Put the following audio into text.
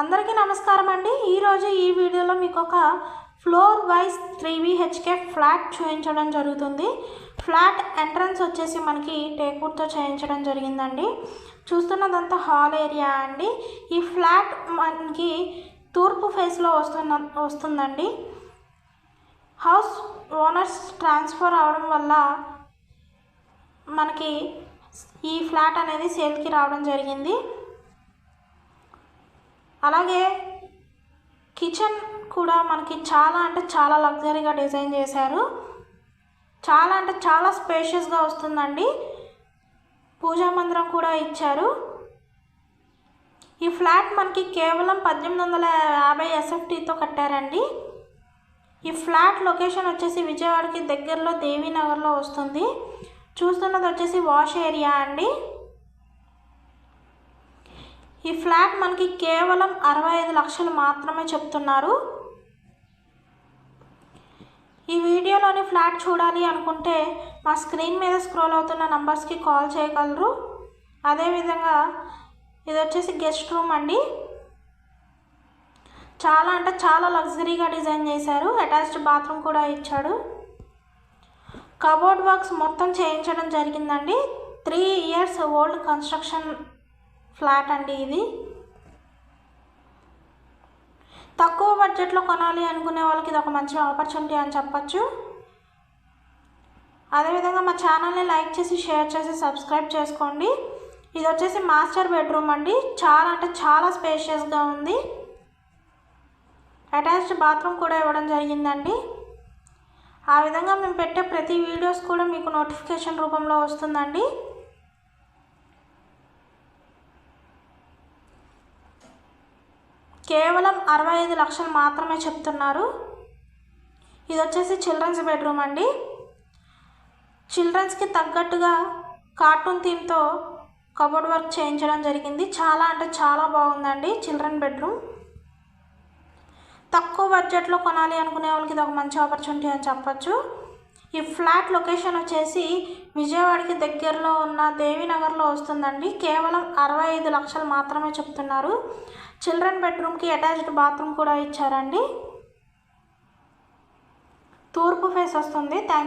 అందరికీ నమస్కారం అండి. ఈరోజు ఈ వీడియోలో మీకు ఒక floor wise three BHK flat చూపించడం జరుగుతుంది. ఫ్లాట్ ఎంట్రన్స్ వచ్చేసి మనకి టేకూర్తో చేయించడం జరిగిందండి. చూస్తున్నదంతా హాల్ ఏరియా అండి. ఈ ఫ్లాట్ మనకి తూర్పు ఫేస్లో వస్తున్న వస్తుందండి. హౌస్ ఓనర్స్ ట్రాన్స్ఫర్ అవడం వల్ల మనకి ఈ ఫ్లాట్ అనేది సేల్కి రావడం జరిగింది. అలాగే కిచెన్ కూడా మనకి చాలా అంటే చాలా లగ్జరీగా డిజైన్ చేశారు. చాలా అంటే చాలా స్పేషియస్గా వస్తుందండి. పూజా మందిరం కూడా ఇచ్చారు. ఈ ఫ్లాట్ మనకి కేవలం పద్దెనిమిది వందల యాభై ఎస్ఎఫ్టీతో కట్టారండి. ఈ ఫ్లాట్ లొకేషన్ వచ్చేసి విజయవాడకి దగ్గరలో దేవీనగర్లో వస్తుంది. చూస్తున్నది వచ్చేసి వాష్ ఏరియా అండి. ఈ ఫ్లాట్ మనకి కేవలం అరవై ఐదు లక్షలు మాత్రమే చెప్తున్నారు. ఈ వీడియోలోని ఫ్లాట్ చూడాలి అనుకుంటే మా స్క్రీన్ మీద స్క్రోల్ అవుతున్న నంబర్స్కి కాల్ చేయగలరు. అదేవిధంగా ఇది వచ్చేసి గెస్ట్ రూమ్ అండి. చాలా అంటే చాలా లగ్జరీగా డిజైన్ చేశారు. అటాచ్డ్ బాత్రూమ్ కూడా ఇచ్చాడు. కబోర్డ్ వర్క్స్ మొత్తం చేయించడం జరిగిందండి. Three years old construction flat అండి ఇది. తక్కువ బడ్జెట్లో కొనాలి అనుకునే వాళ్ళకి ఇది ఒక మంచి ఆపర్చునిటీ అని చెప్పచ్చు. అదేవిధంగా మా ఛానల్ని లైక్ చేసి షేర్ చేసి సబ్స్క్రైబ్ చేసుకోండి. ఇది వచ్చేసి మాస్టర్ బెడ్రూమ్ అండి. చాలా అంటే చాలా స్పేషియస్గా ఉంది. అటాచ్డ్ బాత్రూమ్ కూడా ఇవ్వడం జరిగిందండి. ఆ విధంగా మేము పెట్టే ప్రతి వీడియోస్ కూడా మీకు నోటిఫికేషన్ రూపంలో వస్తుందండి. కేవలం అరవై ఐదు లక్షలు మాత్రమే చెప్తున్నారు. ఇది వచ్చేసి చిల్డ్రన్స్ బెడ్రూమ్ అండి. చిల్డ్రన్స్కి తగ్గట్టుగా కార్టూన్ థీమ్తో కబోర్డ్ వర్క్ చేయించడం జరిగింది. చాలా అంటే చాలా బాగుందండి చిల్డ్రన్ బెడ్రూమ్. తక్కువ బడ్జెట్లో కొనాలి అనుకునే వాళ్ళకి ఇది ఒక మంచి ఆపర్చునిటీ అని చెప్పచ్చు. ఈ ఫ్లాట్ లొకేషన్ వచ్చేసి విజయవాడకి దగ్గరలో ఉన్న దేవీనగర్లో వస్తుందండి. కేవలం అరవై ఐదు లక్షలు మాత్రమే చెప్తున్నారు. చిల్డ్రన్ బెడ్రూమ్కి అటాచ్డ్ బాత్రూమ్ కూడా ఇచ్చారండి. తూర్పు ఫేస్ వస్తుంది. థ్యాంక్